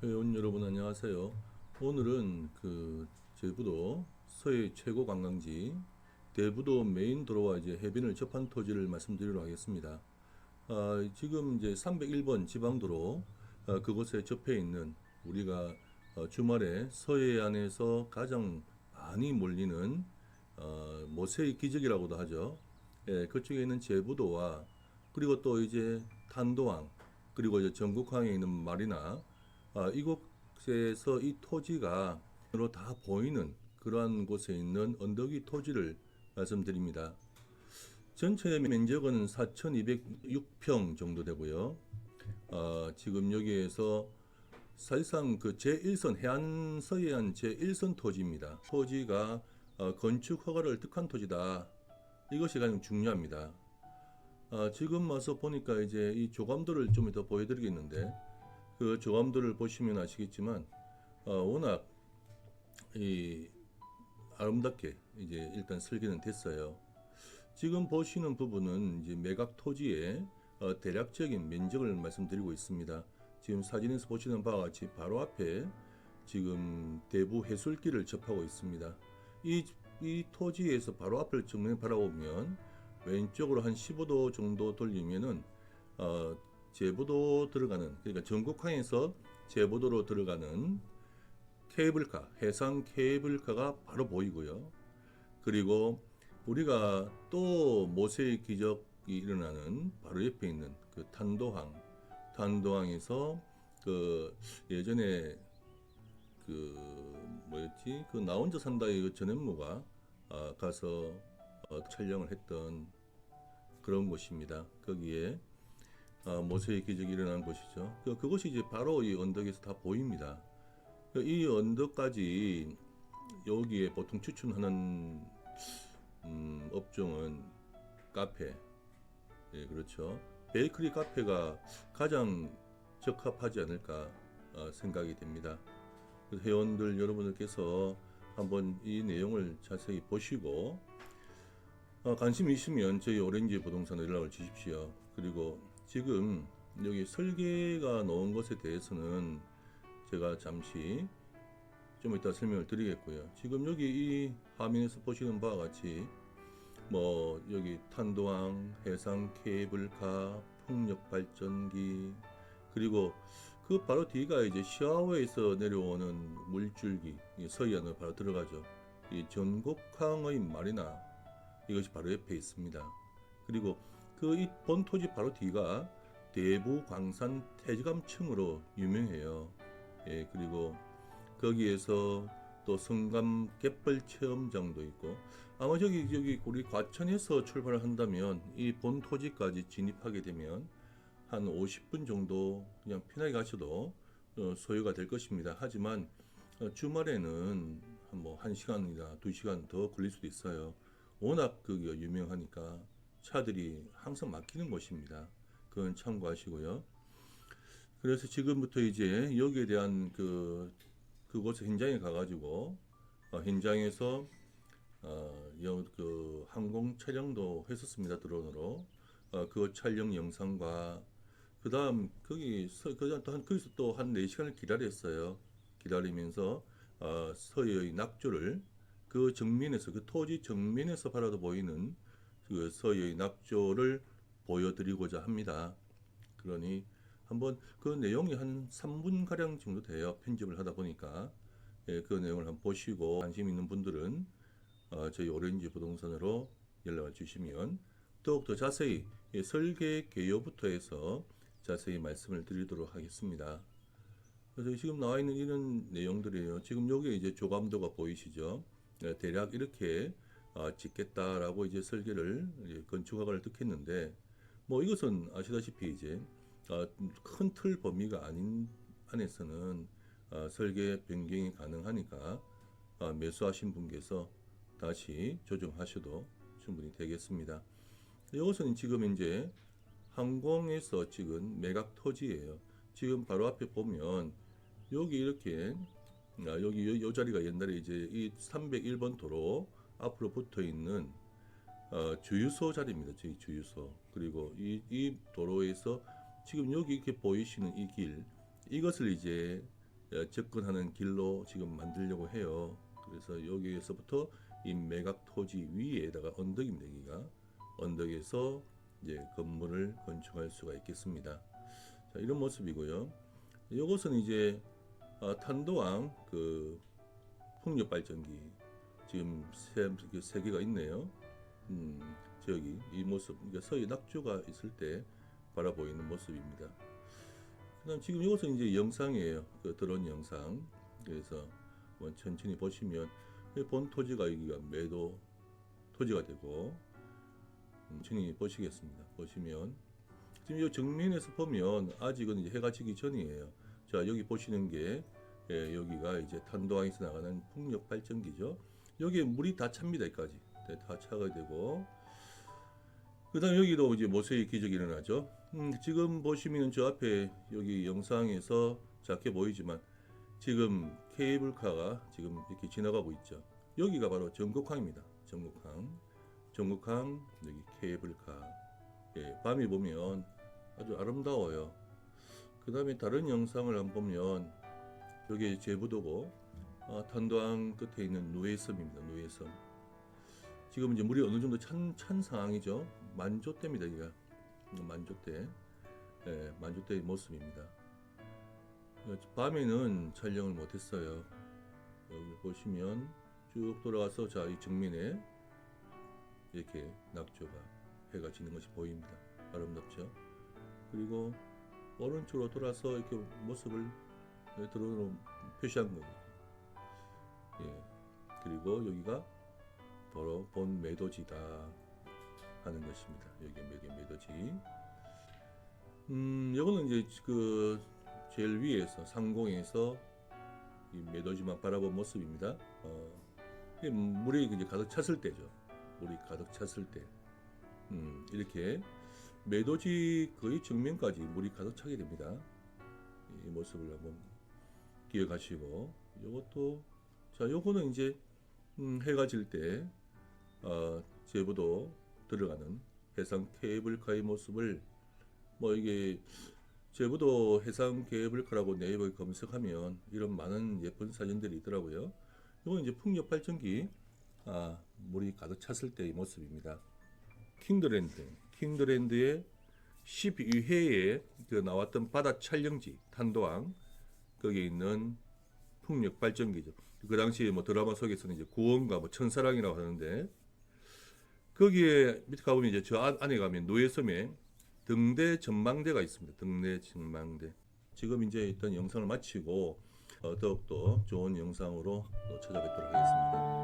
회원 여러분 안녕하세요. 오늘은 그 제부도 서해 최고 관광지 대부도 메인 도로와 이제 해변을 접한 토지를 말씀드리도록 하겠습니다. 아, 지금 이제 301번 지방도로 아, 그곳에 접해 있는 우리가 어, 주말에 서해안에서 가장 많이 몰리는 어, 모세의 기적이라고도 하죠. 예, 그쪽에 있는 제부도와 그리고 또 이제 탄도항 그리고 이제 전국항에 있는 마리나 아, 이곳에서 이 토지가 다 보이는 그러한 곳에 있는 언덕위 토지를 말씀드립니다. 전체 면적은 4,206평 정도 되고요. 어, 지금 여기에서 사실상 그 제1선 해안 서해안 제1선 토지입니다. 토지가 어, 건축 허가를 득한 토지다. 이것이 가장 중요합니다. 아, 지금 와서 보니까 이제 이 조감도를 좀 이따 보여드리겠는데 그 조감도를 보시면 아시겠지만 어, 워낙 이 아름답게 이제 일단 설계는 됐어요. 지금 보시는 부분은 이제 매각 토지의 어, 대략적인 면적을 말씀드리고 있습니다. 지금 사진에서 보시는 바와 같이 바로 앞에 지금 대부 해술길을 접하고 있습니다. 이, 이 토지에서 바로 앞을 정면에 바라보면 왼쪽으로 한 15도 정도 돌리면은 어, 제부도 들어가는 그러니까 전국항에서 제부도로 들어가는 케이블카 해상 케이블카가 바로 보이고요. 그리고 우리가 또 모세의 기적이 일어나는 바로 옆에 있는 그 탄도항 탄도항에서 그 예전에 그 뭐였지 그 나 혼자 산다의 그 전현무가 아, 가서 어, 촬영을 했던 그런 곳입니다. 거기에 아, 모세의 기적이 일어난 곳이죠. 그, 그것이 이제 바로 이 언덕에서 다 보입니다. 그이 언덕까지 여기에 보통 추천하는 음, 업종은 카페, 예, 그렇죠. 베이커리 카페가 가장 적합하지 않을까 어, 생각이 됩니다. 회원들 여러분들께서 한번 이 내용을 자세히 보시고 어, 관심 있으면 저희 오렌지 부동산에 연락을 주십시오. 그리고 지금 여기 설계가 넣은 것에 대해서는 제가 잠시 좀 이따 설명을 드리겠고요. 지금 여기 이 화면에서 보시는 바와 같이 뭐 여기 탄도항, 해상 케이블카, 풍력 발전기 그리고 그 바로 뒤가 이제 시아워에서 내려오는 물줄기 이 서해안으로 바로 들어가죠. 이 전곡항의 마리나 이것이 바로 옆에 있습니다. 그리고 그이 본토지 바로 뒤가 대부 광산 태지감층으로 유명해요. 예, 그리고 거기에서 또 성감 갯벌 체험장도 있고 아마 저기 여기 우리 과천에서 출발을 한다면 이 본 토지까지 진입하게 되면 한 50분 정도 그냥 편하게 가셔도 어, 소요가 될 것입니다. 하지만 어, 주말에는 한뭐 1시간이나 2시간 더 걸릴 수도 있어요. 워낙 그게 유명하니까 차들이 항상 막히는 곳입니다. 그건 참고하시고요. 그래서 지금부터 이제 여기에 대한 그 그곳 현장에 가가지고 어, 현장에서 어, 여, 그 항공 촬영도 했었습니다 드론으로 어, 그 촬영 영상과 그 그다음 또한 거기서 또 한 4시간을 기다렸어요 기다리면서 어, 서해의 낙조를 그 정면에서 그 토지 정면에서 바라도 보이는 그 서해의 낙조를 보여드리고자 합니다 그러니 한번 그 내용이 한 3분 가량 정도 돼요. 편집을 하다 보니까 예, 그 내용을 한번 보시고 관심 있는 분들은 어, 저희 오렌지 부동산으로 연락을 주시면 더욱 더 자세히 예, 설계 개요부터 해서 자세히 말씀을 드리도록 하겠습니다. 그래서 지금 나와 있는 이런 내용들이에요. 지금 여기 이제 조감도가 보이시죠? 예, 대략 이렇게 아, 짓겠다라고 이제 설계를 예, 건축학을 듣겠는데 뭐 이것은 아시다시피 이제 어, 큰틀 범위가 아닌 안에서는 어, 설계 변경이 가능하니까 어, 매수하신 분께서 다시 조정하셔도 충분히 되겠습니다. 이것은 지금 이제 항공에서 찍은 매각 토지예요. 지금 바로 앞에 보면 여기 이렇게 아, 여기 요, 요 자리가 옛날에 이제 이 301번 도로 앞으로 붙어 있는 어, 주유소 자리입니다. 저희 주유소. 그리고 이, 이 도로에서 지금 여기 이렇게 보이시는 이 길, 이것을 이제 예, 접근하는 길로 지금 만들려고 해요. 그래서 여기에서부터 이 매각 토지 위에다가 언덕입니다. 여기가 언덕에서 이제 건물을 건축할 수가 있겠습니다. 자, 이런 모습이고요. 이것은 이제 아, 탄도항 그 풍력 발전기 지금 세, 이렇게 세 개가 있네요. 음, 저기 이 모습, 그러니까 서해 낙조가 있을 때 바라보이는 모습입니다. 그다음 지금 이것은 이제 영상이에요. 그 드론 영상. 그래서 천천히 보시면 이본 토지가 여기가 매도 토지가 되고 음, 천천히 보시겠습니다. 보시면 지금 이 정면에서 보면 아직은 이제 해가 지기 전이에요. 자 여기 보시는 게 예, 여기가 이제 탄도항에서 나가는 풍력 발전기죠. 여기에 물이 다 찹니다. 여기까지 네, 다 차가 되고 그 다음 여기도 이제 모세의 기적이 일어나죠. 음, 지금 보시면 저 앞에 여기 영상에서 작게 보이지만 지금 케이블카가 지금 이렇게 지나가고 있죠. 여기가 바로 전국항입니다. 전국항, 전국항 여기 케이블카. 예, 밤에 보면 아주 아름다워요. 그 다음에 다른 영상을 한번 보면 여기 제부도고 아, 탄도항 끝에 있는 누에섬입니다. 누에섬. 지금 이제 물이 어느 정도 찬, 찬 상황이죠. 만조대입니다. 여기가 만조대. 예, 만조대의 모습입니다. 어, 밤에는 촬영을 못했어요. 여기 보시면 쭉 돌아가서 자 이 정면에 이렇게 낙조가 해가 지는 것이 보입니다. 아름답죠. 그리고 오른쪽으로 돌아서 이렇게 모습을 드론으로 표시한 거예요. 예. 그리고 여기가 바로 본 매도지다 하는 것입니다. 여기 매개 매도지. 음, 이거는 이제 그 제일 위에서 상공에서 이 매도지만 바라본 모습입니다. 어, 물이 이제 가득 찼을 때죠. 물이 가득 찼을 때, 음, 이렇게 매도지 거의 정면까지 물이 가득 차게 됩니다. 이 모습을 한번 기억하시고, 이것도 자, 요거는 이제 음, 해가 질 때 어, 제부도 들어가는 해상 케이블카의 모습을 뭐 이게 제부도 해상 케이블카라고 네이버에 검색하면 이런 많은 예쁜 사진들이 있더라고요. 이건 이제 풍력 발전기 아, 물이 가득 찼을 때의 모습입니다. 킹드랜드, 킹드랜드의 12회에 그 나왔던 바다 촬영지 탄도항 거기에 있는 풍력 발전기죠. 그 당시에 뭐 드라마 속에서는 이제 구원과 뭐 천사랑이라고 하는데 거기에 밑에 가보면 이제 저 안- 안에 가면 노예섬에 등대 전망대가 있습니다. 등대 전망대. 지금 이제 일단 영상을 마치고 어, 더욱더 좋은 영상으로 또 찾아뵙도록 하겠습니다.